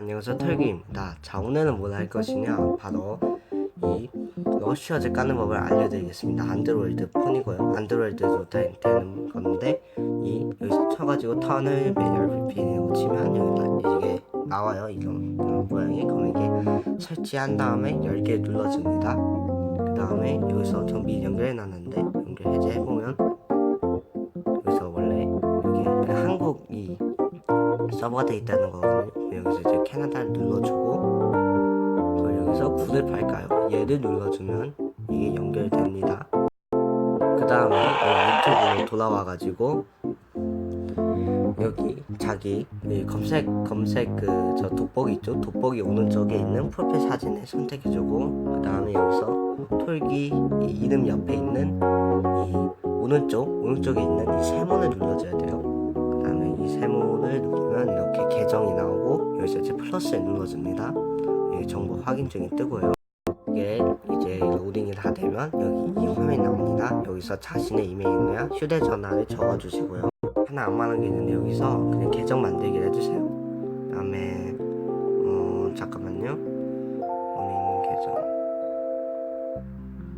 안녕하세요 털기입니다. 자 오늘은 뭘 할 것이냐? 바로 이 러시아즈 까는 법을 알려드리겠습니다. 안드로이드 폰이고요. 안드로이드도 되, 는 건데 이 여기서 쳐가지고 터널 매뉴얼 VPN이라고 치면 여기 나, 이게 나와요. 이런 그런 모양이 그럼 이게 설치한 다음에 열개 눌러줍니다. 그 다음에 여기서 전 미리 연결해 놨는데 연결 해제해보면 서버가 돼 있다는 거거든요. 여기서 이제 캐나다를 눌러주고 그걸 여기서 구입할까요? 얘를 눌러주면 이게 연결됩니다. 그 다음에 유튜브로 돌아와 가지고 여기 자기 이 검색 검색 그 저 돋보기 있죠? 돋보기 오른쪽에 있는 프로필 사진을 선택해주고 그 다음에 여기서 톨기 이 이름 옆에 있는 이 오른쪽 오른쪽에 있는 이 세모를 눌러줘야 돼요. 그 다음에 이 세모를 누르면 이렇게 계정이 나오고 여기서 이제 플러스를 눌러줍니다. 이 정보 확인 중이 뜨고요. 이게 이제 로딩이 다 되면 여기 이 화면이 나옵니다. 여기서 자신의 이메일이나 휴대전화를 적어주시고요. 하나 안 많은 게 있는데 여기서 그냥 계정 만들기를 해주세요. 그 다음에 어 잠깐만요. 본인 계정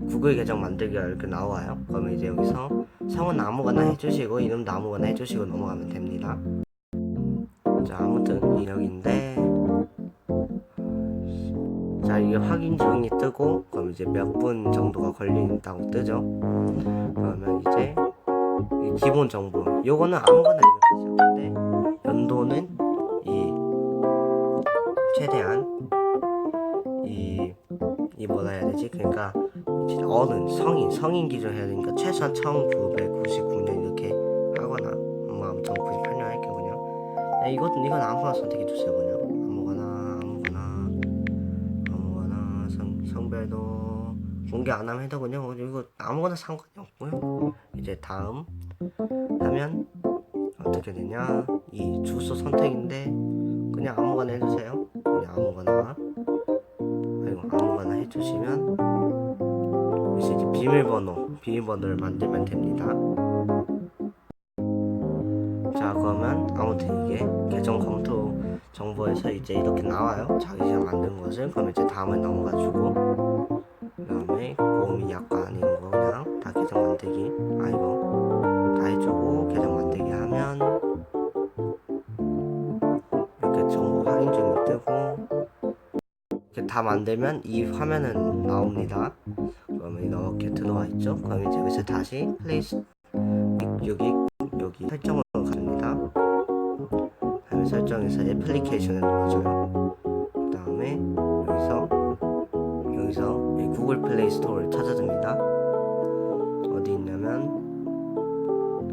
구글 계정 만들기가 이렇게 나와요. 그러면 이제 여기서 성은 아무거나 해주시고 이름도 아무거나 해주시고 넘어가면 됩니다. 자. 아무튼 이력인데. 자 이게 확인 중이 뜨고 그럼 이제 몇 분 정도가 걸린다고 뜨죠? 그러면 이제 기본 정보. 요거는 아무거나 입력하시죠 근데 연도는 이 최대한 이, 이 뭐라 해야 되지? 그러니까 어른 성인 성인 기준 해야 되니까 최소한 1900 이것, 이건 아무거나 선택해 주세요 그냥. 아무거나 아무거나 아무거나 성, 성별도 공개 안 하면 뭐 이거 아무거나 상관이 없고요. 이제 다음 하면 어떻게 되냐? 이 주소 선택인데 그냥 아무거나 해주세요. 그냥 아무거나. 그리고 아무거나 해주시면 이제 비밀번호 비밀번호를 만들면 됩니다. 자 그러면 아무튼 이게 계정 검토 정보에서 이제 이렇게 나와요 자기가 만든 것을 그럼 이제 다음에 넘어가지고 그 다음에 보험이 약관 아닌 거 그냥 다 계정 만들기 아 이거 다 해주고 계정 만들기 하면 이렇게 정보 확인 중이 뜨고 이렇게 다 만들면 이 화면은 나옵니다. 그러면 이렇게 들어와 있죠. 그럼 이제 여기서 다시 플레이스 여기 여기 설정으로 갑니다. 다음에 설정에서 애플리케이션을 눌러줘요. 그 다음에 여기서 여기서 이 구글 플레이 스토어를 찾아줍니다. 어디 있냐면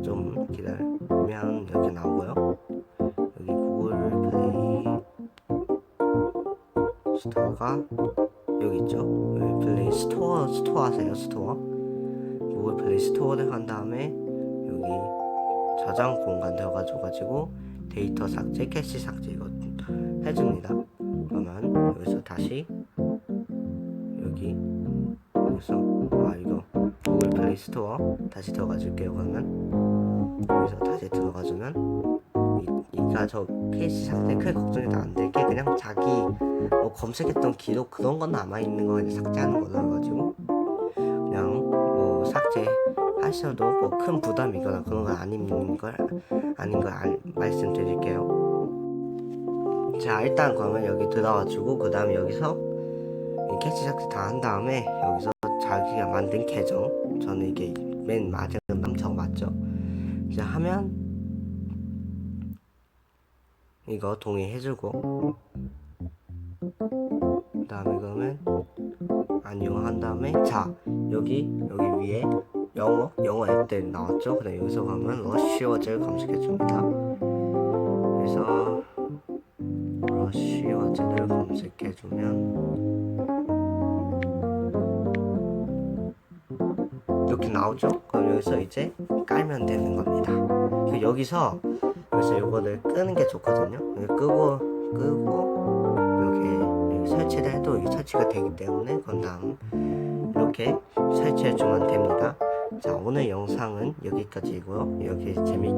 좀 기다리면 이렇게 나오고요. 여기 구글 플레이 스토어가 여기 있죠. 플레이 스토어 스토어 하세요 스토어. 구글 플레이 스토어를 한 다음에 여기 저장 공간 들어가져 가지고 데이터 삭제, 캐시 삭제 이거 해줍니다. 그러면 여기서 다시 여기 여기서 아 이거 구글 플레이 스토어 다시 들어가 줄게요. 그러면 여기서 다시 들어가주면 이, 이가 저 캐시 삭제 크게 걱정이 안 되게 그냥 자기 뭐 검색했던 기록 그런 건 남아 있는 거 삭제하는 거라 가지고 그냥 뭐 삭제 하셔도 뭐 큰 부담이거나 그런 건 아닌 걸 아닌 걸 알, 말씀드릴게요. 자 일단 그러면 여기 들어와주고 그 다음에 여기서 이 캐치 삭제 다한 다음에 여기서 자기가 만든 계정 저는 이게 맨 마지막 남자가 맞죠? 이제 하면 이거 동의해주고 그 다음에 그러면 아니요 한 다음에 자 여기 여기 위에 영어 영어 앱들 나왔죠? 그다음 여기서 가면 러시어즈를 검색해 줍니다. 그래서 러시어즈를 검색해 주면 이렇게 나오죠? 그럼 여기서 이제 깔면 되는 겁니다. 그 여기서 여기서 이거를 끄는 게 좋거든요. 끄고 끄고 여기 설치를 해도 설치가 되기 때문에 그 다음 이렇게 설치해 주면 됩니다 자 오늘 영상은 여기까지이고요. 이렇게 재미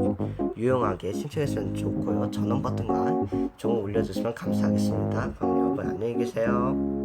유용하게 신청했으면 좋고요. 전원 버튼과 종을 올려주시면 감사하겠습니다. 그럼 여러분 안녕히 계세요.